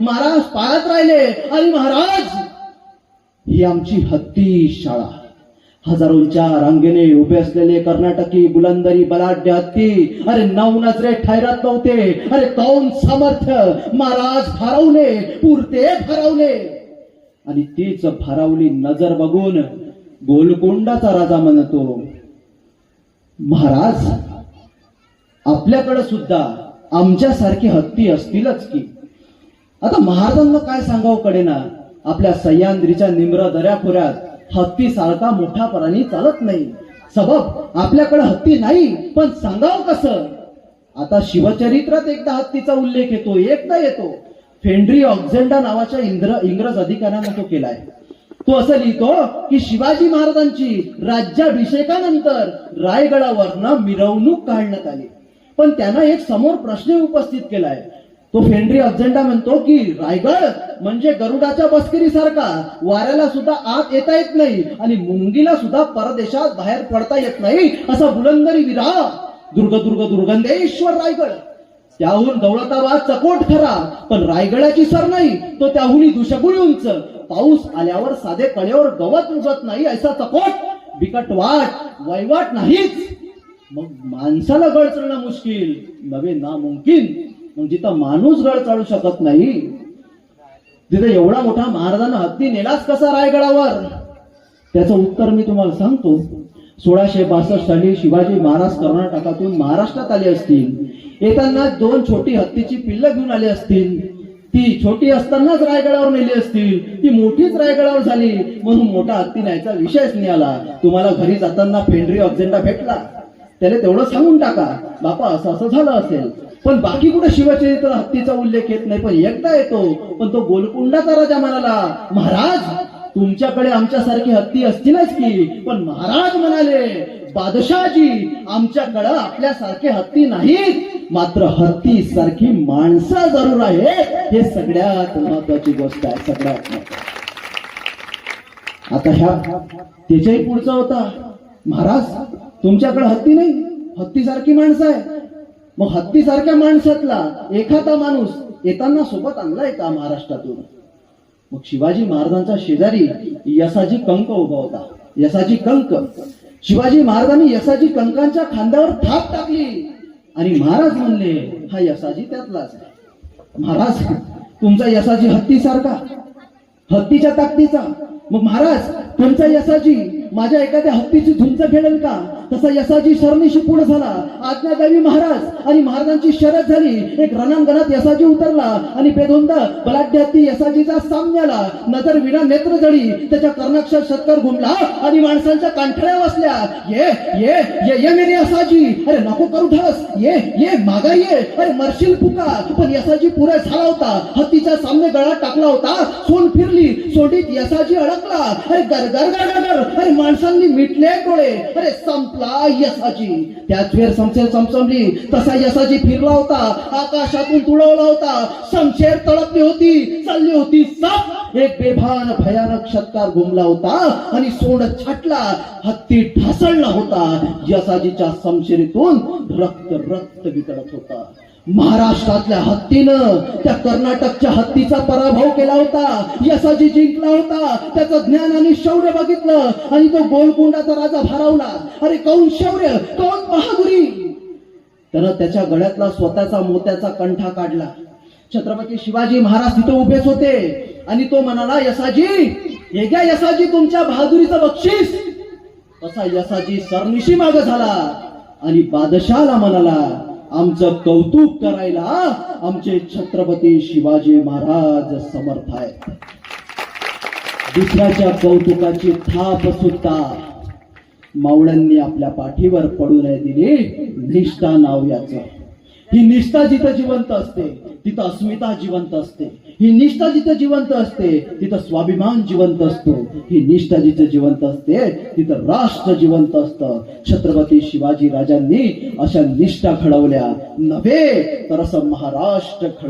महाराज पाळत राहिले. आणि महाराज ही आमची हत्ती शाळा. हजारोंच्या रांगेने उभे असलेले कर्नाटकी बुलंदरी बलाढ्य हत्ती. अरे नऊ नजरे ठैरत नव्हते. अरे कौन सामर्थ्य? महाराज भारावले पुरते भारावले. आणि तीच भारावली नजर बघून गोलकोंडाचा राजा म्हणतो महाराज आपल्याकडे सुद्धा आमच्यासारखी हत्ती असतीलच की? आता महाराजांना काय सांगावं कडेना आपल्या सह्याद्रीच्या निम्र दऱ्याखोऱ्यात हत्ती सारखा मोठा प्राणी चालत नाही. सबब आपल्याकडे हत्ती नाही पण सांगावं कसं? आता शिवचरित्रात एकदा हत्तीचा उल्लेख येतो एकदा येतो. फेंड्री ऑक्झेंडा नावाच्या इंद्र इंग्रज अधिकाऱ्यानं तो केलाय. तो असं लिहितो की शिवाजी महाराजांची राज्याभिषेकानंतर रायगडावरनं मिरवणूक काढण्यात आली. पण त्यानं एक समोर प्रश्न उपस्थित केलाय. तो फेंड्री अजेंडा म्हणतो की रायगड म्हणजे गरुडाच्या बसकिरी सारखा वाऱ्याला सुद्धा आत येता येत नाही आणि मुंगीला सुद्धा परदेशात बाहेर पडता येत नाही. असा बुलंदरी विरा दुर्ग दुर्ग दुर्गंधेश्वर रायगड. त्याहून दौलताबाद चकोट खरा. पण रायगडाची सर नाही. तो त्याहून दुशगुळी उंच पाऊस आल्यावर साधे कळेवर गवत उगत नाही असा चकोट. बिकट वाट. वैवाट नाहीच. मग माणसाला गड चढणं मुश्किल. नवे नामुमकिन. म्हणजे मग जिथं माणूस गड चढू शकत नाही. तिथे एवढा मोठा महाराजांना हत्ती नेलाच कसा रायगडावर? त्याचं उत्तर मी तुम्हाला सांगतो. सोळाशे बासष्ट साली शिवाजी महाराज कर्नाटकातून महाराष्ट्रात आले असतील. येताना दोन छोटी हत्तीची पिल्ल घेऊन आली असतील. ती छोटी असतानाच रायगडावर नेली असतील. ती मोठीच रायगडावर झाली. म्हणून मोठा हत्ती न्यायचा विषयच नाही आला. तुम्हाला घरी जाताना फेंड्री ऑक्झेंडा भेटला. त्याला तेवढं सांगून टाका. बापा असं असं झालं असेल. पण बाकी कुठे शिवचरित्र हत्तीचा उल्लेख येत नाही पण एकदा येतो पण तो गोलकुंडाचा राजा म्हणाला महाराज तुमच्याकडे आमच्यासारखी हत्ती असतीलच की? पण महाराज म्हणाले बादशाहजी आमच्याकडं आपल्यासारखे हत्ती नाहीत. मात्र हत्ती सारखी माणसं जरूर आहे हे सगळ्यात महत्वाची गोष्ट आहे सगळ्यात महत्वाची आता ह्या त्याच्याही पुढचा होता महाराज तुमच्याकडे हत्ती नाही हत्ती सारखी माणसं आहे मग हत्तीसारख्या माणसातला एखादा माणूस येताना सोबत आणलाय का महाराष्ट्रातून? मग शिवाजी महाराजांचा शेजारी यसाजी कंक उभा होता. यसाजी कंक. शिवाजी महाराजांनी यसाजी कंकांच्या खांद्यावर थाप टाकली. आणि महाराज म्हणले हा यसाजी त्यातलाच महाराज तुमचा यसाजी हत्तीसारखा. हत्तीच्या ताकदीचा. मग महाराज तुमचा यसाजी माझ्या एखाद्या हत्तीची झुंच फेडेल का? तसा यसाजी शरणीशी पूर्ण झाला. आज्ञादेवी महाराज आणि महाराजांची शरद झाली. एक रणांगणात यसाजी उतरला आणि बेधोंद बलाढ्य हत्ती यसाजीचा सामन्याला नजर विना नेत्र जळी त्याच्या कर्णाक्षर शतकर घुमला आणि माणसांच्या कांठळ्या बसल्या ये ये ये ये मेरे यसाजी. अरे नको करू ठस ये ये मागा ये. अरे मरशील फुका. पण यसाजी पुरे झाला होता. हत्तीच्या सामने गळा टाकला होता. सोन फिरली. सोडीत यसाजी अडकला. अरे गर गर गर गर अरे माणसांनी मिटले डोळे. अरे संप संपला यशाची. त्याच वेळ समसेल समसमली तसा यशाची फिरला होता. आकाशातून तुडवला होता. शमशेर तळपली होती. चालली होती साप. एक बेभान भयानक शतकार घुमला होता आणि सोंड छाटला. हत्ती ढासळला होता. यशाजीच्या समशेरीतून रक्त रक्त वितळत होता. महाराष्ट्रातल्या हत्तीनं त्या कर्नाटकच्या हत्तीचा पराभव केला होता यशाजी जिंकला होता त्याचं ज्ञान आणि शौर्य बघितलं आणि तो गोलकुंडाचा राजा भारावला. अरे कौन शौर्य? कौन महागुरी? त्यानं त्याच्या गळ्यातला स्वतःचा मोत्याचा कंठा काढला. छत्रपती शिवाजी महाराज तिथे उभेच होते आणि तो म्हणाला यसाजी हे घ्या यसाजी तुमच्या बहादुरीचं बक्षीस. तसा यसाजी सरनिशी माग झाला आणि बादशाला म्हणाला आमचं कौतुक करायला आमचे छत्रपती शिवाजी महाराज समर्थ आहेत. दुसऱ्याच्या कौतुकाची थाप सुद्धा मावळ्यांनी आपल्या पाठीवर पडू नये दिली. निष्ठा नाव याच. ही निष्ठा जिथं जिवंत असते तिथं अस्मिता जिवंत असते. ही निष्ठा जिथं जिवंत असते तिथं स्वाभिमान जिवंत असतो. ही निष्ठा जिथं जिवंत असते तिथं राष्ट्र जिवंत असतं. छत्रपती शिवाजी राजांनी अशा निष्ठा घडवल्या. नव्हे तर असं महाराष्ट्र